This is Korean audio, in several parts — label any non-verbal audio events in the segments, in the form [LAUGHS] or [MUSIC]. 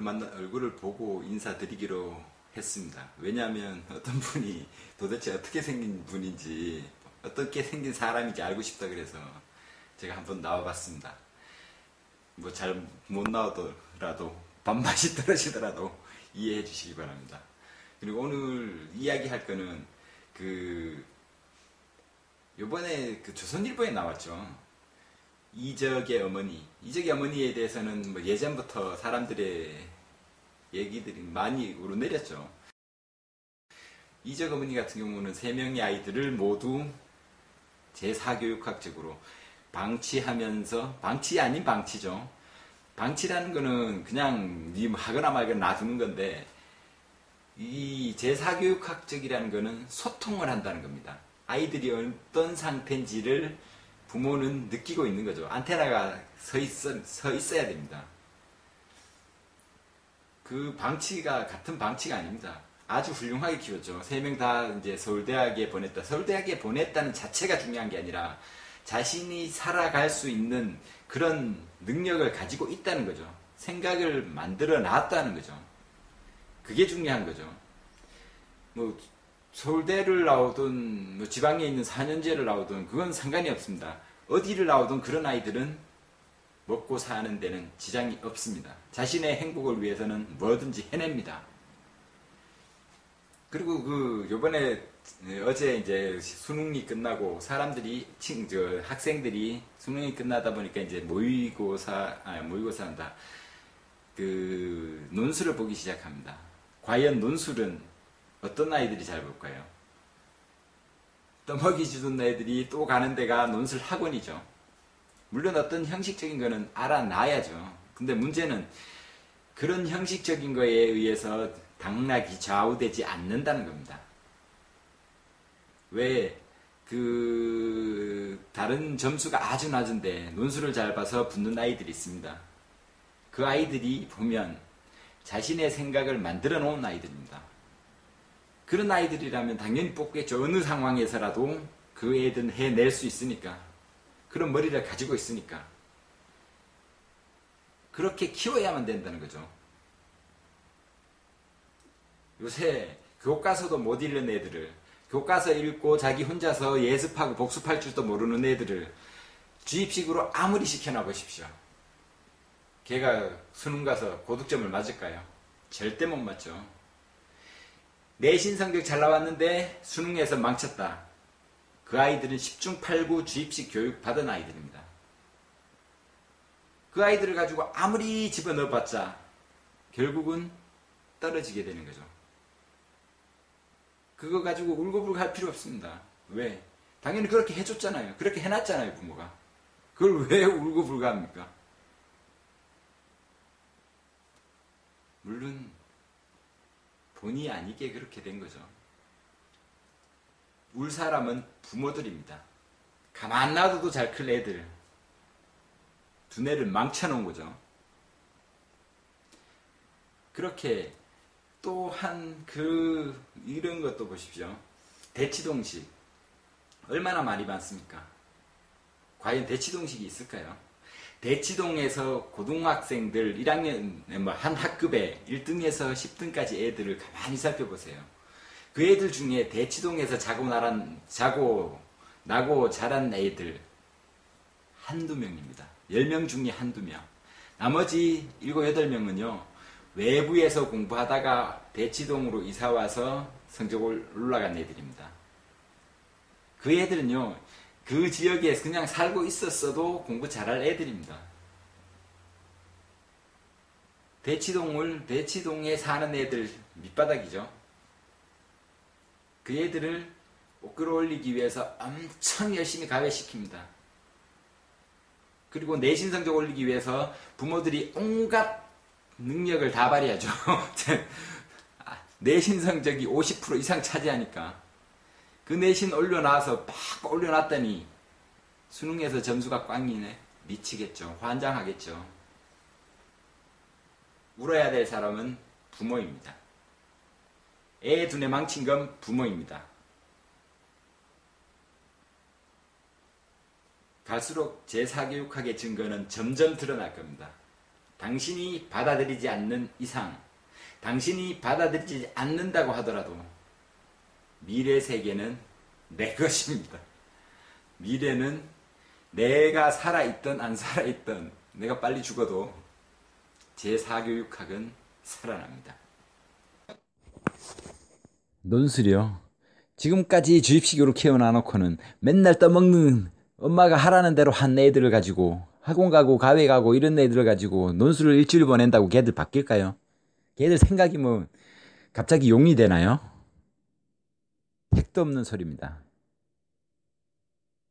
얼굴을 만나 얼굴을 보고 인사드리기로 했습니다. 왜냐하면 어떤 분이 도대체 어떻게 생긴 분인지 어떻게 생긴 사람인지 알고 싶다 그래서 제가 한번 나와봤습니다. 뭐 잘 못 나오더라도 밥맛이 [LAUGHS] 떨어지더라도 이해해 주시기 바랍니다. 그리고 오늘 이야기할 거는 그 요번에 그 조선일보에 나왔죠. 이적의 어머니. 이적의 어머니에 대해서는 뭐 예전부터 사람들의 얘기들이 많이 우러내렸죠. 이적 어머니 같은 경우는 세 명의 아이들을 모두 제4교육학적으로 방치하면서 방치 아닌 방치죠. 방치라는 거는 그냥 니 하거나 말거나 놔두는 건데 이 제4교육학적이라는 거는 소통을 한다는 겁니다. 아이들이 어떤 상태인지를 부모는 느끼고 있는 거죠. 안테나가 서, 있어, 서 있어야 됩니다. 그 방치가 같은 방치가 아닙니다. 아주 훌륭하게 키웠죠. 세 명 다 이제 서울대학에 보냈다. 서울대학에 보냈다는 자체가 중요한 게 아니라 자신이 살아갈 수 있는 그런 능력을 가지고 있다는 거죠. 생각을 만들어 놨다는 거죠. 그게 중요한 거죠. 뭐 서울대를 나오든 뭐 지방에 있는 4년제를 나오든 그건 상관이 없습니다. 어디를 나오든 그런 아이들은 먹고 사는 데는 지장이 없습니다. 자신의 행복을 위해서는 뭐든지 해냅니다. 그리고 그 요번에 어제 이제 수능이 끝나고 사람들이 친, 저 학생들이 수능이 끝나다 보니까 이제 모의고사 아 모의고사 한다. 그 논술을 보기 시작합니다. 과연 논술은 어떤 아이들이 잘 볼까요? 떠먹이 주던 애들이 또 가는 데가 논술 학원이죠. 물론 어떤 형식적인 거는 알아놔야죠. 근데 문제는 그런 형식적인 거에 의해서 당락이 좌우되지 않는다는 겁니다. 왜, 그, 다른 점수가 아주 낮은데 논술을 잘 봐서 붙는 아이들이 있습니다. 그 아이들이 보면 자신의 생각을 만들어 놓은 아이들입니다. 그런 아이들이라면 당연히 뽑겠죠. 어느 상황에서라도 그 애들은 해낼 수 있으니까. 그런 머리를 가지고 있으니까. 그렇게 키워야만 된다는 거죠. 요새 교과서도 못 읽는 애들을 교과서 읽고 자기 혼자서 예습하고 복습할 줄도 모르는 애들을 주입식으로 아무리 시켜놔 보십시오. 걔가 수능 가서 고득점을 맞을까요? 절대 못 맞죠. 내신 성적 잘 나왔는데 수능에서 망쳤다. 그 아이들은 10중 8구 주입식 교육 받은 아이들입니다. 그 아이들을 가지고 아무리 집어넣어봤자 결국은 떨어지게 되는 거죠. 그거 가지고 울고불고 할 필요 없습니다. 왜? 당연히 그렇게 해줬잖아요. 그렇게 해놨잖아요, 부모가. 그걸 왜 울고불고 합니까? 물론 본의 아니게 그렇게 된 거죠. 울 사람은 부모들입니다. 가만 놔둬도 잘 클 애들. 두뇌를 망쳐놓은 거죠. 그렇게 또한 그 이런 것도 보십시오. 대치동식 얼마나 말이 많습니까? 과연 대치동식이 있을까요? 대치동에서 고등학생들 1학년 뭐한 학급에 1등에서 10등까지 애들을 가만히 살펴보세요. 그 애들 중에 대치동에서 자고 나란 자고 나고 자란 애들 한두 명입니다. 10명 중에 한두 명. 나머지 7, 8명은요. 외부에서 공부하다가 대치동으로 이사 와서 성적을 올라간 애들입니다. 그 애들은요. 그 지역에 그냥 살고 있었어도 공부 잘할 애들입니다. 대치동을 대치동에 사는 애들 밑바닥이죠. 그 애들을 끌어올리기 위해서 엄청 열심히 가외시킵니다. 그리고 내신 성적 올리기 위해서 부모들이 온갖 능력을 다 발휘하죠. 내신 성적이 50% 이상 차지하니까 그 내신 올려놔서 팍 올려놨더니 수능에서 점수가 꽝이네. 미치겠죠. 환장하겠죠. 울어야 될 사람은 부모입니다. 애 두뇌 망친 건 부모입니다. 갈수록 제4교육학의 증거는 점점 드러날 겁니다. 당신이 받아들이지 않는 이상, 당신이 받아들이지 않는다고 하더라도 미래 세계는 내 것입니다. 미래는 내가 살아있던 안 살아있던 내가 빨리 죽어도 제4교육학은 살아납니다. 논술이요. 지금까지 주입식으로 키워놔놓고는 맨날 떠먹는 엄마가 하라는 대로 한 애들을 가지고 학원 가고 가회 가고 이런 애들을 가지고 논술을 일주일 보낸다고 걔들 바뀔까요? 걔들 생각이 뭐 갑자기 용이 되나요? 택도 없는 소리입니다.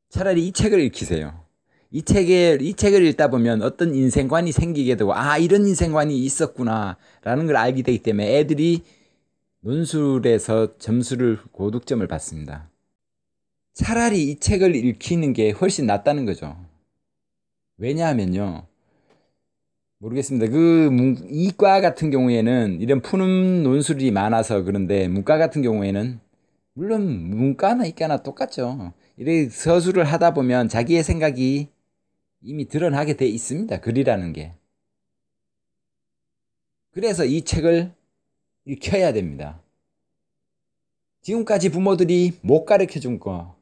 차라리 이 책을 읽히세요. 이 책을 이 책을 읽다 보면 어떤 인생관이 생기게 되고 아 이런 인생관이 있었구나 라는 걸 알게 되기 때문에 애들이 논술에서 점수를 고득점을 받습니다. 차라리 이 책을 읽히는 게 훨씬 낫다는 거죠. 왜냐하면요. 모르겠습니다. 그 이과 같은 경우에는 이런 푸는 논술이 많아서 그런데 문과 같은 경우에는 물론 문과나 이과나 똑같죠. 이렇게 서술을 하다 보면 자기의 생각이 이미 드러나게 돼 있습니다. 글이라는 게. 그래서 이 책을 읽혀야 됩니다. 지금까지 부모들이 못 가르쳐 준 거,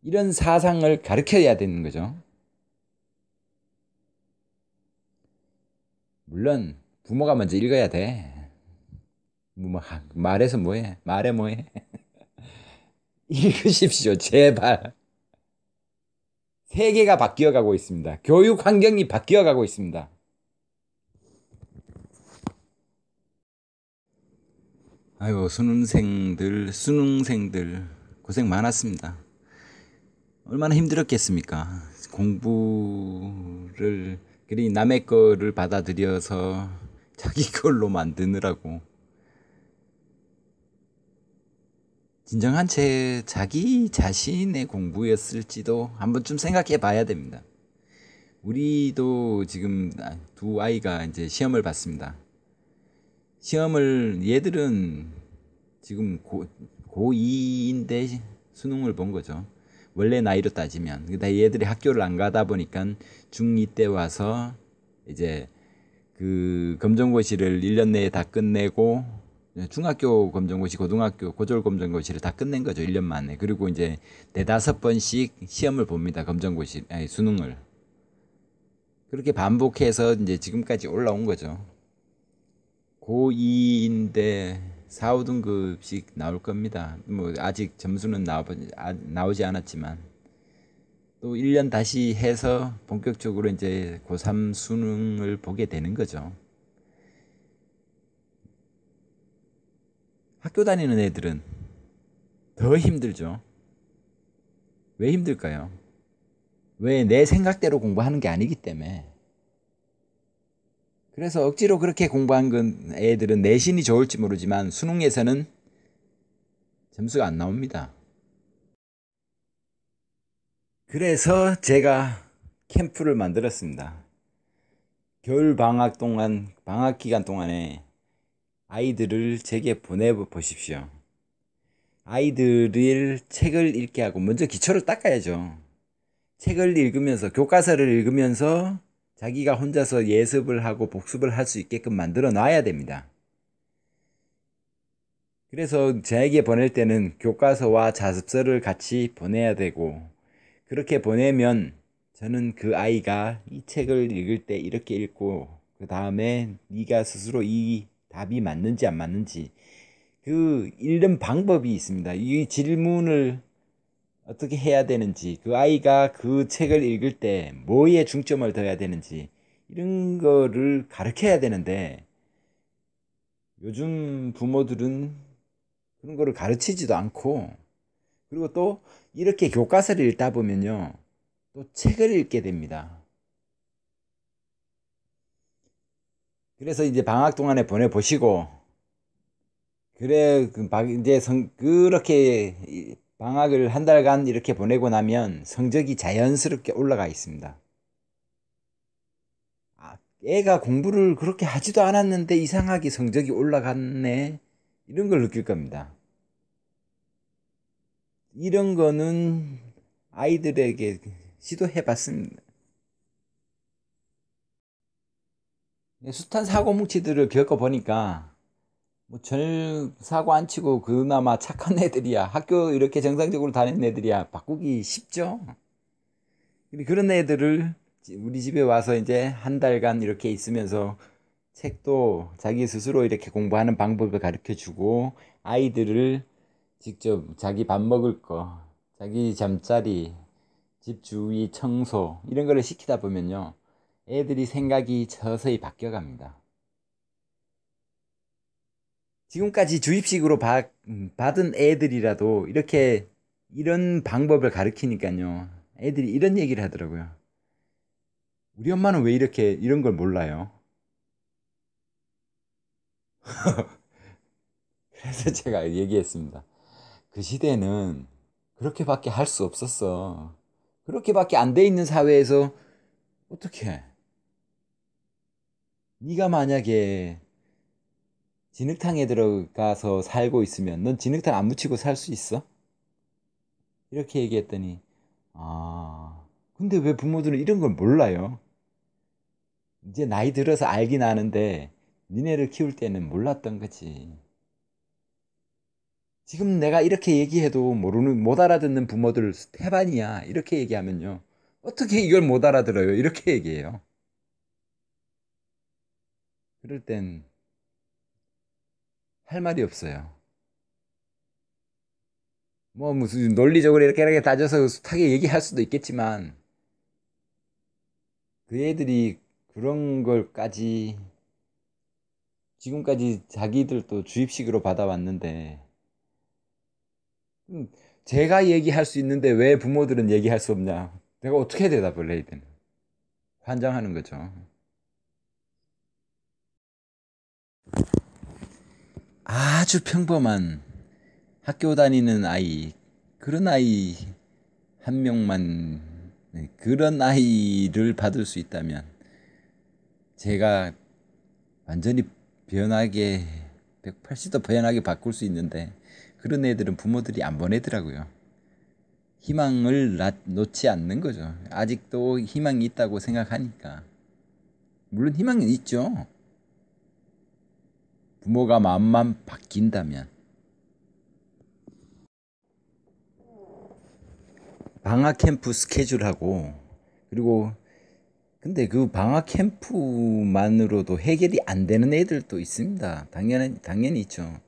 이런 사상을 가르쳐야 되는 거죠. 물론, 부모가 먼저 읽어야 돼. 뭐, 말해서 뭐해? 말해 뭐해? [LAUGHS] 읽으십시오, 제발. 세계가 바뀌어가고 있습니다. 교육 환경이 바뀌어가고 있습니다. 아이고 수능생들 수능생들 고생 많았습니다. 얼마나 힘들었겠습니까? 공부를 그리 남의 거를 받아들여서 자기 [LAUGHS] 걸로 만드느라고 진정한 제 자기 자신의 공부였을지도 한 번쯤 생각해 봐야 됩니다. 우리도 지금 두 아이가 이제 시험을 봤습니다. 시험을 얘들은 지금 고, 고2인데 수능을 본 거죠. 원래 나이로 따지면. 그다 얘들이 학교를 안 가다 보니까 중2 때 와서 이제 그 검정고시를 1년 내에 다 끝내고 중학교 검정고시, 고등학교 고졸 검정고시를 다 끝낸 거죠. 1년 만에. 그리고 이제 네다섯 번씩 시험을 봅니다. 검정고시, 아니, 수능을. 그렇게 반복해서 이제 지금까지 올라온 거죠. 고2인데 4, 5등급씩 나올 겁니다. 뭐 아직 점수는 나오, 아, 나오지 않았지만 또 1년 다시 해서 본격적으로 이제 고3 수능을 보게 되는 거죠. 학교 다니는 애들은 더 힘들죠. 왜 힘들까요? 왜 내 생각대로 공부하는 게 아니기 때문에. 그래서 억지로 그렇게 공부한 건 애들은 내신이 좋을지 모르지만 수능에서는 점수가 안 나옵니다. 그래서 제가 캠프를 만들었습니다. 겨울 방학 동안, 방학 기간 동안에 아이들을 제게 보내보십시오. 아이들을 책을 읽게 하고 먼저 기초를 닦아야죠. 책을 읽으면서, 교과서를 읽으면서 자기가 혼자서 예습을 하고 복습을 할 수 있게끔 만들어 놔야 됩니다. 그래서 저에게 보낼 때는 교과서와 자습서를 같이 보내야 되고 그렇게 보내면 저는 그 아이가 이 책을 읽을 때 이렇게 읽고 그 다음에 네가 스스로 이 답이 맞는지 안 맞는지 그 읽는 방법이 있습니다. 이 질문을 어떻게 해야 되는지, 그 아이가 그 책을 읽을 때 뭐에 중점을 둬야 되는지, 이런 거를 가르쳐야 되는데, 요즘 부모들은 그런 거를 가르치지도 않고, 그리고 또 이렇게 교과서를 읽다 보면요, 또 책을 읽게 됩니다. 그래서 이제 방학 동안에 보내보시고, 그래, 그 이제 성, 그렇게 방학을 한 달간 이렇게 보내고 나면 성적이 자연스럽게 올라가 있습니다. 아, 애가 공부를 그렇게 하지도 않았는데 이상하게 성적이 올라갔네. 이런 걸 느낄 겁니다. 이런 거는 아이들에게 시도해 봤습니다. 숱한 사고 뭉치들을 겪어보니까 뭐전 사고 안 치고 그나마 착한 애들이야. 학교 이렇게 정상적으로 다니는 애들이야. 바꾸기 쉽죠? 그런 애들을 우리 집에 와서 이제 한 달간 이렇게 있으면서 책도 자기 스스로 이렇게 공부하는 방법을 가르쳐 주고 아이들을 직접 자기 밥 먹을 거, 자기 잠자리, 집 주위 청소 이런 거를 시키다 보면요. 애들이 생각이 서서히 바뀌어 갑니다. 지금까지 주입식으로 받, 받은 애들이라도 이렇게 이런 방법을 가르치니까요. 애들이 이런 얘기를 하더라고요. 우리 엄마는 왜 이렇게 이런 걸 몰라요? [LAUGHS] 그래서 제가 얘기했습니다. 그 시대는 그렇게밖에 할 수 없었어. 그렇게밖에 안 돼 있는 사회에서 어떻게? 네가 만약에 진흙탕에 들어가서 살고 있으면 넌 진흙탕 안 묻히고 살 수 있어? 이렇게 얘기했더니 아 근데 왜 부모들은 이런 걸 몰라요? 이제 나이 들어서 알긴 아는데 니네를 키울 때는 몰랐던 거지. 지금 내가 이렇게 얘기해도 모르는 못 알아듣는 부모들 태반이야 이렇게 얘기하면요 어떻게 이걸 못 알아들어요 이렇게 얘기해요 그럴 땐 할 말이 없어요 뭐 무슨 논리적으로 이렇게 이렇게 따져서 숱하게 얘기할 수도 있겠지만 그 애들이 그런 걸까지 지금까지 자기들도 주입식으로 받아왔는데 음, 제가 얘기할 수 있는데 왜 부모들은 얘기할 수 없냐? 내가 어떻게 대답을 해야 되나? 환장하는 거죠. 아주 평범한 학교 다니는 아이, 그런 아이 한 명만, 네, 그런 아이를 받을 수 있다면, 제가 완전히 변하게, 180도 변하게 바꿀 수 있는데, 그런 애들은 부모들이 안 보내더라고요. 희망을 놓지 않는 거죠. 아직도 희망이 있다고 생각하니까. 물론 희망은 있죠. 부모가 마음만 바뀐다면. 방학 캠프 스케줄하고, 그리고, 근데 그 방학 캠프만으로도 해결이 안 되는 애들도 있습니다. 당연히, 당연히 있죠.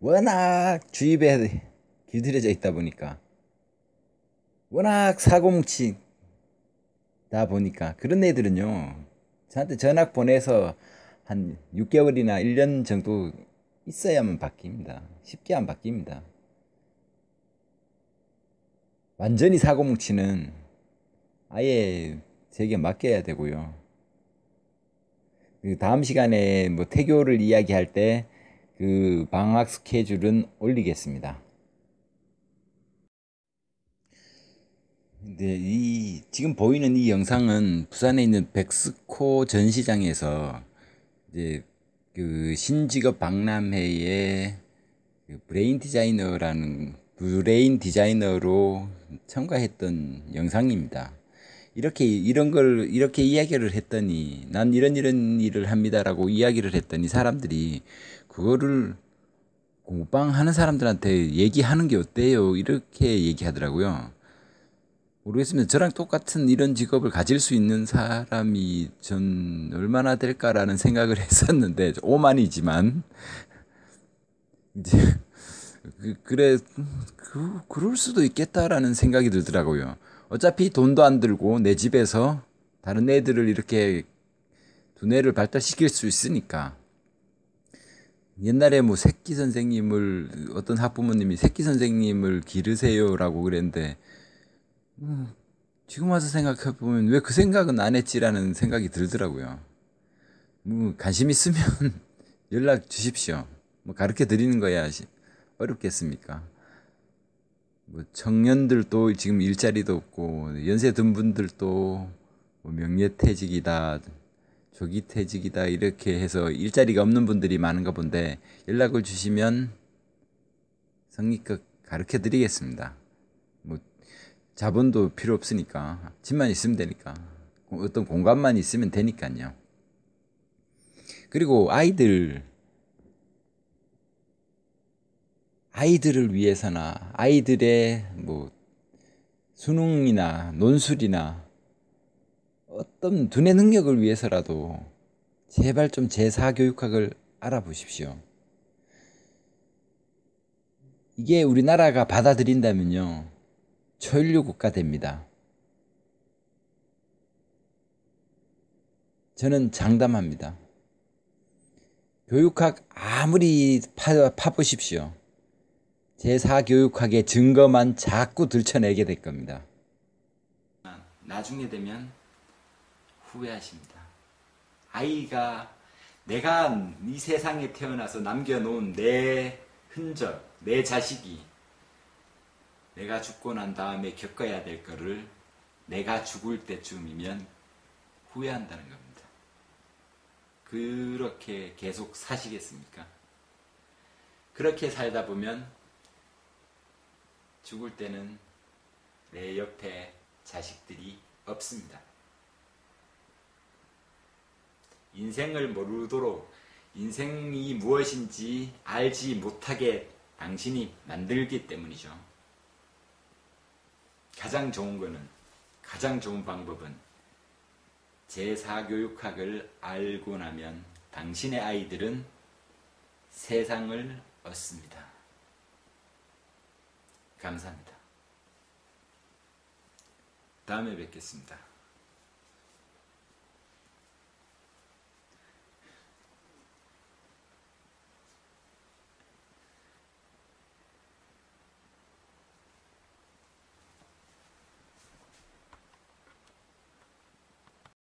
워낙 주입에 길들여져 있다 보니까 워낙 사고뭉치다 보니까 그런 애들은요 저한테 전학 보내서 한 6개월이나 1년 정도 있어야만 바뀝니다. 쉽게 안 바뀝니다. 완전히 사고뭉치는 아예 제게 맡겨야 되고요. 그 다음 시간에 뭐 태교를 이야기할 때 그 방학 스케줄은 올리겠습니다. 네, 이 지금 보이는 이 영상은 부산에 있는 백스코 전시장에서 이제 그 신직업 박람회에 그 브레인 디자이너라는 브레인 디자이너로 참가했던 영상입니다. 이렇게 이런 걸 이렇게 이야기를 했더니 난 이런 이런 일을 합니다라고 이야기를 했더니 사람들이 그거를 공방 하는 사람들한테 얘기하는 게 어때요? 이렇게 얘기하더라고요. 모르겠습니다. 저랑 똑같은 이런 직업을 가질 수 있는 사람이 전 얼마나 될까라는 생각을 [LAUGHS] 했었는데 오만이지만 이제 그, 그래 그 그럴 수도 있겠다라는 생각이 들더라고요. 어차피 돈도 안 들고 내 집에서 다른 애들을 이렇게 두뇌를 발달시킬 수 있으니까 옛날에 뭐 새끼 선생님을 어떤 학부모님이 새끼 선생님을 기르세요라고 그랬는데 음, 지금 와서 생각해 보면 왜 그 생각은 안 했지라는 생각이 들더라고요. 뭐 관심 있으면 [LAUGHS] 연락 주십시오. 뭐 가르쳐 드리는 거야 어렵겠습니까? 뭐 청년들도 지금 일자리도 없고 연세 든 분들도 뭐 명예퇴직이다 조기 퇴직이다 이렇게 해서 일자리가 없는 분들이 많은가 본데 연락을 주시면 성립껏 가르쳐 드리겠습니다. 뭐 자본도 필요 없으니까 집만 있으면 되니까 어떤 공간만 있으면 되니까요. 그리고 아이들 아이들을 위해서나 아이들의 뭐 수능이나 논술이나 어떤 두뇌 능력을 위해서라도 제발 좀 제사교육학을 알아보십시오. 이게 우리나라가 받아들인다면요. 초인류 국가 됩니다. 저는 장담합니다. 교육학 아무리 파, 파보십시오. 제4교육학의 증거만 자꾸 들춰내게 될 겁니다. 나중에 되면 후회하십니다. 아이가 내가 이 세상에 태어나서 남겨놓은 내 흔적, 내 자식이 내가 죽고 난 다음에 겪어야 될 거를 내가 죽을 때쯤이면 후회한다는 겁니다. 그렇게 계속 사시겠습니까? 그렇게 살다 보면 죽을 때는 내 옆에 자식들이 없습니다. 인생을 모르도록 인생이 무엇인지 알지 못하게 당신이 만들기 때문이죠. 가장 좋은 거는, 가장 좋은 방법은 제4교육학을 알고 나면 당신의 아이들은 세상을 얻습니다. 감사합니다. 다음에 뵙겠습니다.